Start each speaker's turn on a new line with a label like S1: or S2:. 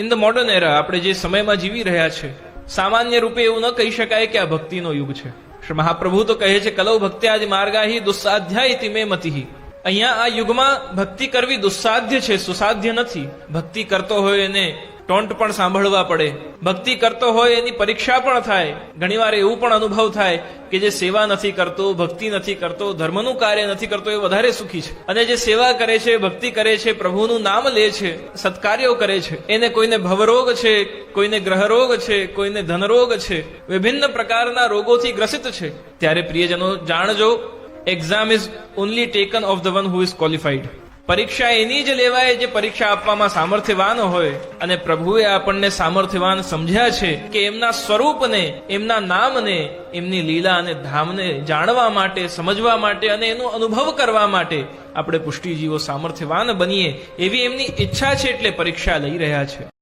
S1: In the modern એરા આપણે જે સમયમાં જીવી રહ્યા છે, સામાન્ય રૂપે એવું ન કહી શકાય કે આ ભક્તિનો યુગ છે. શ્રી મહાપ્રભુ તો કહે છે, કલૌ ભક્ત્યાજ માર્ગાહી દુસ્સાધ્યાય તિમે મતિહી. અહીંયા આ યુગમાં ભક્તિ કરવી દુસ્સાધ્ય છે, સુસાધ્ય નથી. ભક્તિ કરતો હોય એને ટોન્ટ પણ સાંભળવા પડે. ભક્તિ કરતો હોય એની પરીક્ષા પણ થાય. ઘણીવાર એવું પણ અનુભવ થાય કે જે સેવા નથી કરતો, ભક્તિ નથી કરતો, ધર્મનું કાર્ય નથી કરતો એ વધારે સુખી છે. અને જે સેવા કરે છે, ભક્તિ કરે છે, પ્રભુનું નામ લે છે, સત્કાર્યો કરે છે, એને કોઈને ભવરોગ છે, કોઈને ગ્રહરોગ છે, કોઈને ધનરોગ છે, વિભિન્ન પ્રકારના રોગોથી ગ્રસિત છે. ત્યારે પ્રિયજનો, જાણજો exam is only taken of the one who is qualified પરીક્ષા એની જ લેવાય જે પરીક્ષા આપવામાં સામર્થ્યવાન હોય. અને પ્રભુએ આપણને સામર્થ્યવાન સમજ્યા છે કે એમના સ્વરૂપને, એમના નામને, એમની લીલા અને ધામને જાણવા માટે, સમજવા માટે અને એનો અનુભવ કરવા માટે આપણે પુષ્ટિજીવો સામર્થ્યવાન બનીએ એવી એમની ઈચ્છા છે એટલે પરીક્ષા લઈ રહ્યા છે.